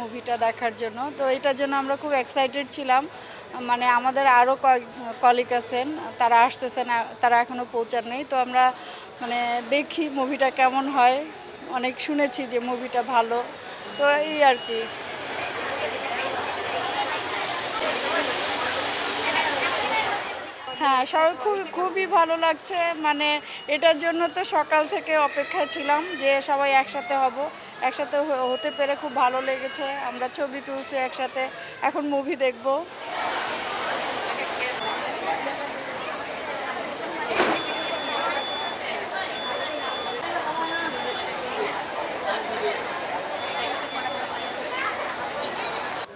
মুভিটা দেখার জন্য। তো এটার জন্য আমরা খুব এক্সাইটেড ছিলাম। মানে আমাদের আরও কলিগ আছেন, তারা আসতেছেন তারা এখনও পৌঁছার নেই। তো আমরা মানে দেখি মুভিটা কেমন হয়। অনেক শুনেছি যে মুভিটা ভালো। তো এই আর কি। হ্যাঁ সব খুব, খুবই ভালো লাগছে। মানে এটার জন্য তো সকাল থেকে অপেক্ষায় ছিলাম যে সবাই একসাথে হব। একসাথে হতে পেরে খুব ভালো লেগেছে। আমরা ছবি তুলছি একসাথে। এখন মুভি দেখব।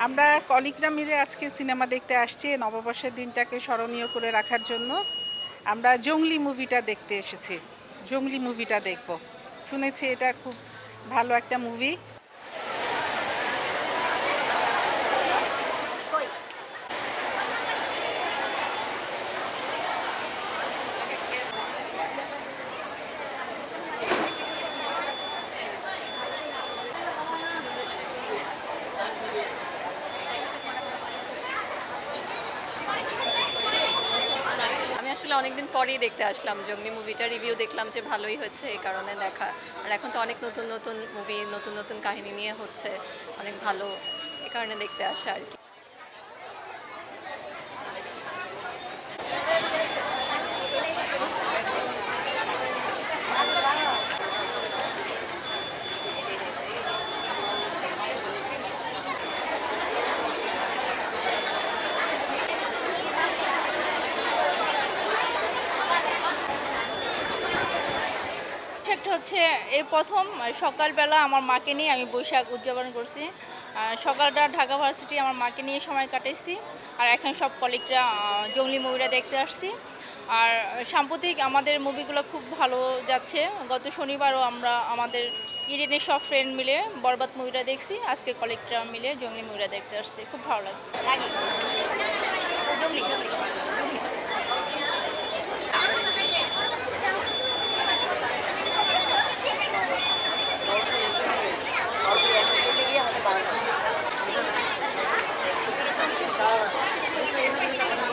আমরা কলিকরা মিলে আজকে সিনেমা দেখতে আসছি নববর্ষের দিনটাকে স্মরণীয় করে রাখার জন্য। আমরা জঙ্গলি মুভিটা দেখতে এসেছি। জঙ্গলি মুভিটা দেখব। শুনেছি এটা খুব ভালো একটা মুভি। আসলে অনেকদিন পরেই দেখতে আসলাম। জঙ্গলি মুভিটা রিভিউ দেখলাম যে ভালোই হচ্ছে এই কারণে দেখা। আর এখন তো অনেক নতুন নতুন মুভি নতুন নতুন কাহিনী নিয়ে হচ্ছে অনেক ভালো এ কারণে দেখতে আসা আর কি। একটা হচ্ছে এই প্রথম সকালবেলা আমার মাকে নিয়ে আমি বৈশাখ উদযাপন করছি। সকালটা ঢাকা ভার্সিটি আমার মাকে নিয়ে সময় কাটাইছি। আর এখন সব কলিগরা জঙ্গলি মুভিটা দেখতে আসছি। আর সাম্প্রতিক আমাদের মুভিগুলো খুব ভালো যাচ্ছে। গত শনিবারও আমরা আমাদের ইডেনের সব ফ্রেন্ড মিলে বরবাদ মুভিটা দেখছি। আজকে কলিগরা মিলে জঙ্গলি মুভিটা দেখতে আসছি। খুব ভালো লাগছে।